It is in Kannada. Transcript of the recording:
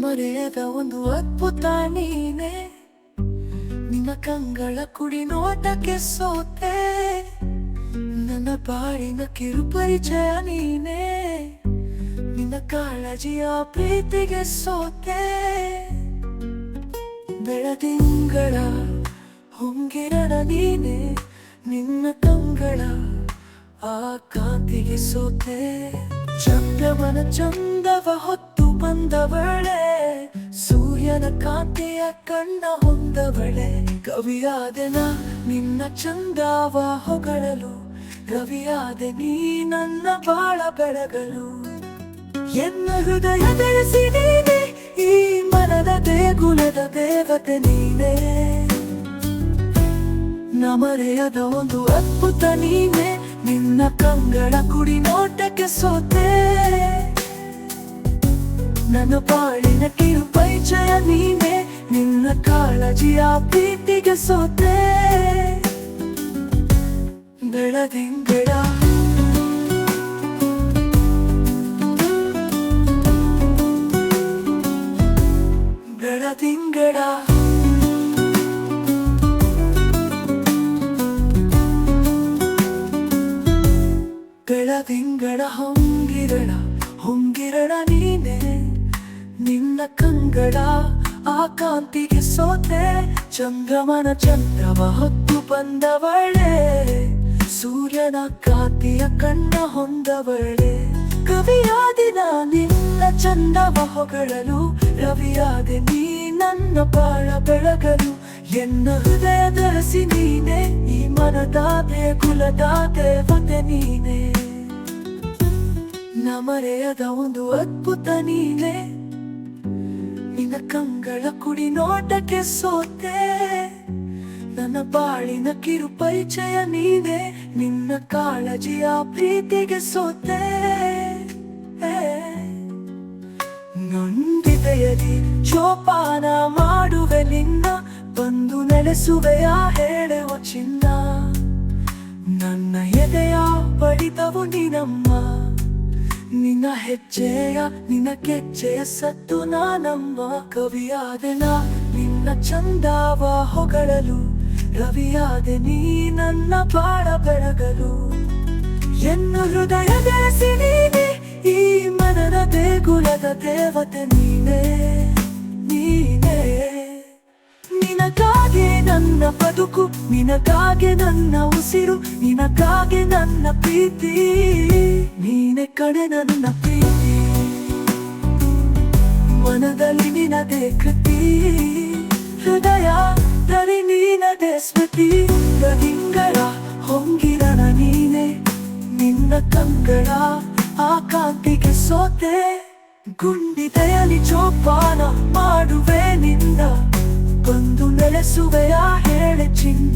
ಮರೆಯದ ಒಂದು ಅದ್ಭುತ ನೀನೆ. ನಿನ್ನ ಕಂಗಳ ಕುಡಿ ನೋಟಕ್ಕೆ ಸೋತೆ. ನನ್ನ ಬಾಳಿನ ಕಿರುಪರಿಚಯ ನೀನೆ. ನಿನ್ನ ಕಾಳಜಿಯ ಪ್ರೀತಿಗೆ ಸೋತೆ. ಬೆಳದಿಂಗಳ ಹೊಂಗಿರಣ ನೀನೆ. ನಿನ್ನ ಕಂಗಳ ಆ ಕಾಂತಿಗೆ ಸೋತೆ. ಚಂದ್ರಮನ ಚಂದವ ಹೊತ್ತು ಬಂದವಳೆ, ಸೂರ್ಯನ ಕಾಂತಿಯ ಕಣ್ಣ ಹೊಂದವಳೆ ಕವಿಯಾದೆನ ನಿನ್ನ ಚಂದಾವ ಹೊಗಳಲು, ರವಿಯಾದೆ ನೀ ನನ್ನ ಬಾಳ ಬೆಳಗಲು. ಎನ್ನ ಹೃದಯ ಬೆಳೆಸಿ ನೀನೆ, ಈ ಮನದ ದೇಗುಲದ ದೇವತೆ ನೀನೆ. ನಮರೆಯದ ಒಂದು ಅದ್ಭುತ ನೀನೆ, ನಿನ್ನ ಕಂಗಳ ಕುಡಿ ನೋಟಕ್ಕೆ ಸೋತೆ. ನನ್ನ ಬಾಳಿನ ಕಿರು ಪರಿಚಯ ನೀನೆ. ನಿನ್ನ ಕಾಳಜಿಯ ಪ್ರೀತಿಗೆ ಸೋತೆ. ಬೆಳದಿಂಗಡ ಬೆಳದಿಂಗಡ ಬೆಳದಿಂಗಡ ಹೊಂಗಿರಣ ಹೊಂಗಿರಣ ನೀನೆ. ನಿನ್ನ ಕಂಗಳ ಆ ಕಾಂತಿಗೆ ಸೋತೆ, ಚಂದ್ರಮನ ಚಂದ್ರವ ಹೊತ್ತು ಬಂದವಳೆ, ಸೂರ್ಯನ ಕಾಂತಿಯ ಕಣ್ಣ ಹೊಂದವಳೆ. ಕವಿಯಾದಿನ ನಿನ್ನ ಚಂದವ ಹೊಗಳಲು, ರವಿಯಾದೆ ನೀ ನನ್ನ ಬಾಳ ಬೆಳಗಲು. ಎನ್ನ ಹೃದಯ ಹಸಿ ನೀನೆ, ಈ ಮನದಾದೆ ಕುಲದಾದೆ ದೇವತೆ ನೀನೆ. ನಮರೆಯದ ಒಂದು ಅದ್ಭುತ ನೀನೆ ಕುಡಿ ನೋಟಕ್ಕೆ ಸೋತೆ. ನನ್ನ ಬಾಳಿನ ಕಿರು ಪರಿಚಯ ನೀನೆ. ನಿನ್ನ ಕಾಳಜಿಯ ಪ್ರೀತಿಗೆ ಸೋತೆ. ನೊಂದಿದೆಯದಿ ಜೋಪಾನ ಮಾಡುವೆ ನಿನ್ನ. ಬಂದು ನೆಲೆಸುವೆಯ ಹೇಳುವ ಚಿನ್ನ. ನನ್ನ ಎದೆಯ ಬಡಿದವು ನೀನಮ್ಮ. ಹೆಜ್ಜೆಯ ನಿನ್ನ ಕೆಜ್ಜೆಯ ಸತ್ತು ನಾನಮ್ಮ ಕವಿಯಾದೆನ ನಿನ್ನ ಚಂದಾವ ಹೊಗಳಲು ರವಿಯಾದೆ ನೀ ನನ್ನ ಬಾಳ ಬೆಳಗಲು. ಎನ್ನ ಹೃದಯ ಬೆಳೆಸಿ ನೀನೆ, ಈ ಮನದ ದೇಗುಲದ ದೇವತೆ ನೀನೆ, ನೀನೇ. ನಿನಗಾಗೆ ನನ್ನ ಬದುಕು, ನಿನಗಾಗೆ ನನ್ನ ಉಸಿರು, ನಿನಗಾಗೆ ನನ್ನ ಪ್ರೀತಿ. ನೀನೆ ಕಡೆ ನನ್ನ ಮನದಲ್ಲಿ ನಿನದೇ ಕೃತಿ. ಹೃದಯ ದಲ್ಲಿ ನೀನದೇ ಸ್ಮೃತಿ. ಹಿಂಗಳ ಹೊಂಗಿರಣ ನೀನೆ. ನಿನ್ನ ಕಂಗಳ ಆ ಕಾಂತಿಗೆ ಸೋತೆ. ಗುಂಡಿದೆಯಲಿ ಜೋಪಾನ ಮಾಡುವೆ ನಿಂದ ಬಂದು ನೆಲೆಸುವೆಯ ಹೇಳೆ ಚಿನ್ನ.